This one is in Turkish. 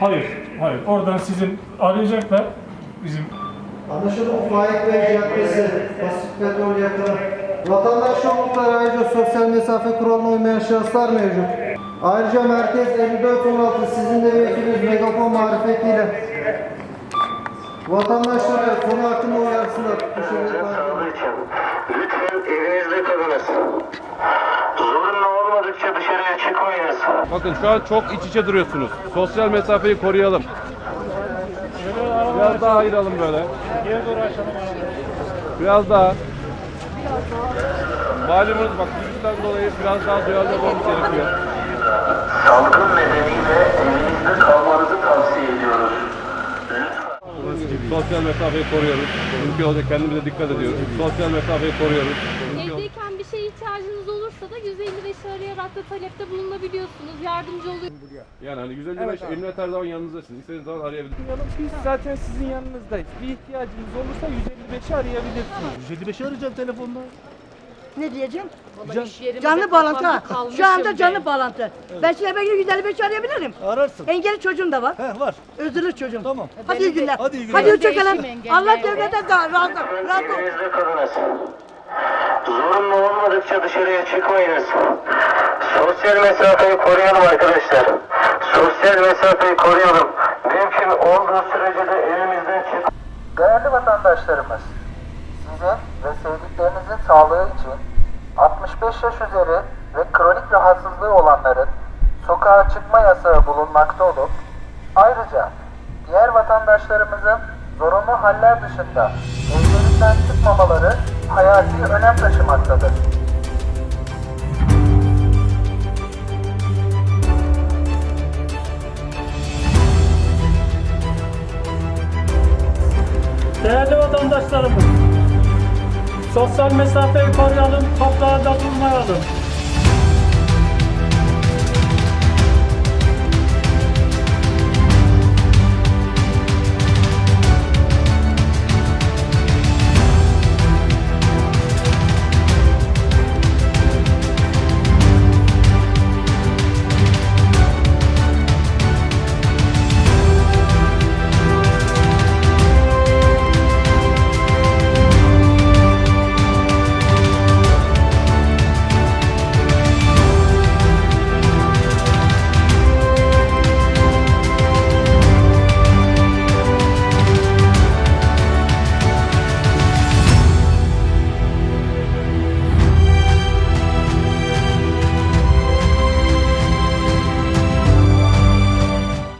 Hayır, hayır. Oradan sizin arayacaklar. Bizim Anlaşıldı mı? Faik Bey Caddesi, Pasifik Petrol yakını. Vatandaş yoğunlukları ayrıca sosyal mesafe kuralına uymayan şahıslar mevcut. Ayrıca merkez 5416 sizin de vekiliniz megafon marifetiyle vatandaşlara konu hakkında uyarsınlar. Lütfen evinizde kalınız. Bakın şu an çok iç içe duruyorsunuz. Sosyal mesafeyi koruyalım. Biraz daha ayıralım böyle. Biraz daha. Malumuz bak virüsten dolayı biraz daha duyarlı olmamız gerekiyor. Salgın nedeniyle evinizde kalmanızı tavsiye ediyoruz. Sosyal mesafeyi koruyoruz. Mümkün olacak kendimize dikkat ediyoruz. Sosyal mesafeyi koruyoruz. Da talepte bulunabiliyorsunuz. Yardımcı oluyor. Yani hani 155 emniyet her zaman yanınızdasın. İstediğiniz zaman arayabilirsiniz. Biz zaten sizin yanınızdayız. Bir ihtiyacınız olursa 155'i arayabilirsiniz. 155'i arayacağım telefonda. Ne diyeceğim? Yerimize Canlı bağlantı Şu anda canlı bağlantı. Ben size belki 155 arayabilirim. Ararsın. Engelli çocuğum da var. He var. Özürlü çocuğum. Tamam. Hadi iyi günler. Hadi iyi günler. Hadi hoşçakalın. Allah devlete daha razı Lütfen razı olsun. evinizde kalınız. Zorunlu olmadıkça dışarıya çıkmayınız. Sosyal mesafeyi koruyalım arkadaşlar. Sosyal mesafeyi koruyalım. Mümkün olduğu sürece de evimizden çık. Değerli vatandaşlarımız, sizin ve sevdiklerinizin sağlığı için 65 yaş üzeri ve kronik rahatsızlığı olanların sokağa çıkma yasağı bulunmakta olup, ayrıca diğer vatandaşlarımızın zorunlu haller dışında evlerinden çıkmamaları hayati önem taşımaktadır. Değerli vatandaşlarımız, sosyal mesafeyi koruyalım, toplumda bulunmayalım.